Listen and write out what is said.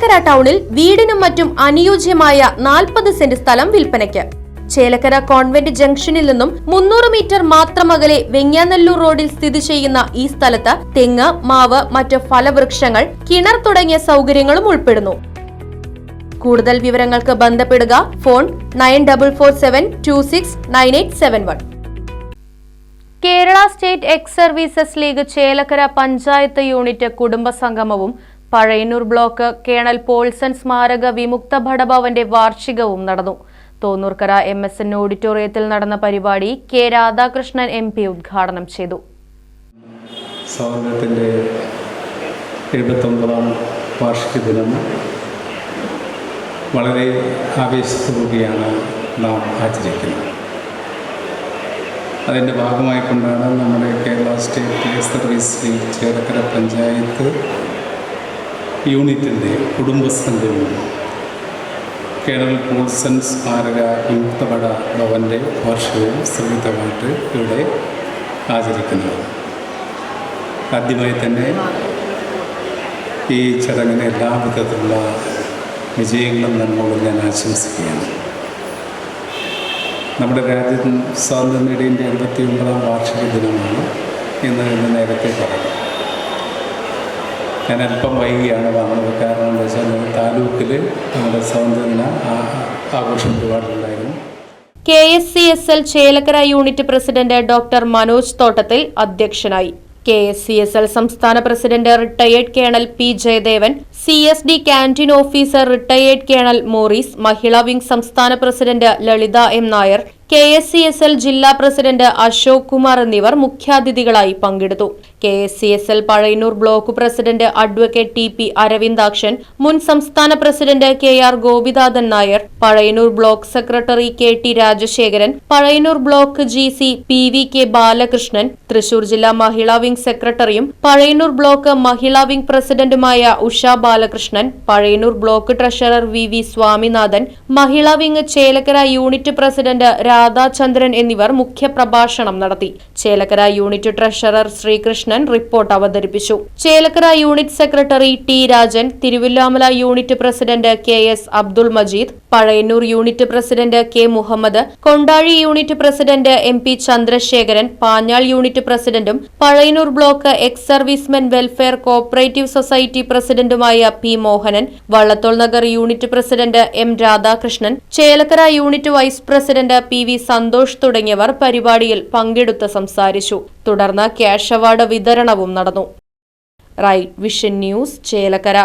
ചേലക്കര ടൗണിൽ വീടിനും മറ്റും അനുയോജ്യമായ നാൽപ്പത് സെന്റ് സ്ഥലം വിൽപ്പനയ്ക്ക്. ചേലക്കര കോൺവെന്റ് ജംഗ്ഷനിൽ നിന്നും മുന്നൂറ് മീറ്റർ മാത്രം അകലെ വെങ്ങാനല്ലൂർ റോഡിൽ സ്ഥിതി ചെയ്യുന്ന ഈ സ്ഥലത്ത് തെങ്ങ് മാവ് മറ്റ് ഫലവൃക്ഷങ്ങൾ കിണർ തുടങ്ങിയ സൗകര്യങ്ങളും ഉൾപ്പെടുന്നു. കൂടുതൽ വിവരങ്ങൾക്ക് ബന്ധപ്പെടുക phone nine double four seven two six nine eight seven one. Kerala state ex services league Chelakkara panchayat unit കുടുംബ സംഗമവും പഴയന്നൂർ ബ്ലോക്ക് കേണൽ പോൾസൺ സ്മാരക വിമുക്ത ഭടഭവന്റെ വാർഷികവും നടന്നു. തോന്നൂർക്കര എം എസ് എൻ ഓഡിറ്റോറിയത്തിൽ നടന്ന പരിപാടി കെ രാധാകൃഷ്ണൻ എം പി ഉദ്ഘാടനം ചെയ്തു. സ്വാതന്ത്ര്യത്തിന്റെ എഴുപത്തൊമ്പതാം വാർഷിക ദിനം വളരെ ആവേശത്തോടുകൂടിയാണ് നാം ആചരിക്കുന്നത്. അതിന്റെ ഭാഗമായിക്കൊണ്ടാണ് നമ്മുടെ Kerala state service league panchayat യൂണിറ്റിന്റെ കുടുംബസംഘവും കേരള പോൾസൻ സ്മാരക യുക്തപട ഭവന്റെ വാർഷികവും സംയുക്തമായിട്ട് ഇവിടെ ആചരിക്കുന്നത്. ആദ്യമായി തന്നെ ഈ ചടങ്ങിന് എല്ലാ വിധത്തിലുള്ള വിജയങ്ങളും നന്മകളും ഞാൻ ആശംസിക്കുകയാണ്. നമ്മുടെ രാജ്യം സ്വാതന്ത്ര്യം നേടിയതിന്റെ എഴുപത്തി ഒമ്പതാം വാർഷിക ദിനമാണ് ഇന്ന് ഇന്ന് നേരത്തെ പറഞ്ഞു. ഞാൻ അല്പം വൈകിയാണ് വന്നത്. കാരണം എന്താ വെച്ചാൽ താലൂക്കിൽ നമ്മുടെ സ്വാതന്ത്ര്യദിന ആഘോഷം ഒരുപാടുണ്ടായിരുന്നു. K S C S L Chelakkara unit president doctor Manoj Thottathil അധ്യക്ഷനായി. K S C S L സംസ്ഥാന president retired colonel P Jayadevan C S D canteen officer retired colonel Morris Mahila wing സംസ്ഥാന president Lalitha M Nair K S C S L ജില്ലാ president Ashok Kumar എന്നിവർ മുഖ്യാതിഥികളായി പങ്കെടുത്തു. K S C S L Pazhayannur block president advocate T P Aravindakshan മുൻ സംസ്ഥാന president K R Gopinathan Nair Pazhayannur block secretary K T Rajasekharan Pazhayannur block G C P V K Balakrishnan Thrissur ജില്ലാ Mahila wing സെക്രട്ടറിയും Pazhayannur block Mahila wing പ്രസിഡന്റുമായ Usha Balakrishnan Pazhayannur block treasurer V V Swaminathan Mahila wing Chelakkara unit president Radhachandran എന്നിവർ മുഖ്യപ്രഭാഷണം നടത്തി. Chelakkara unit treasurer Sreekrishnan report അവതരിപ്പിച്ചു. Chelakkara unit secretary T Rajan Thiruvilwamala unit president K S Abdul Majeed Pazhayannur unit president K Muhammad Kondazhy unit president M P Chandrasekharan Panjal unit പ്രസിഡന്റും Pazhayannur block ex servicemen welfare cooperative society പ്രസിഡന്റുമായ P Mohanan Vallathol Nagar unit president M Radhakrishnan Chelakkara unit vice president P V Santhosh തുടങ്ങിയവർ പരിപാടിയിൽ പങ്കെടുത്ത് സംസാരിച്ചു. തുടർന്ന് cash award വിതരണവും നടന്നു. Right vision news Chelakkara.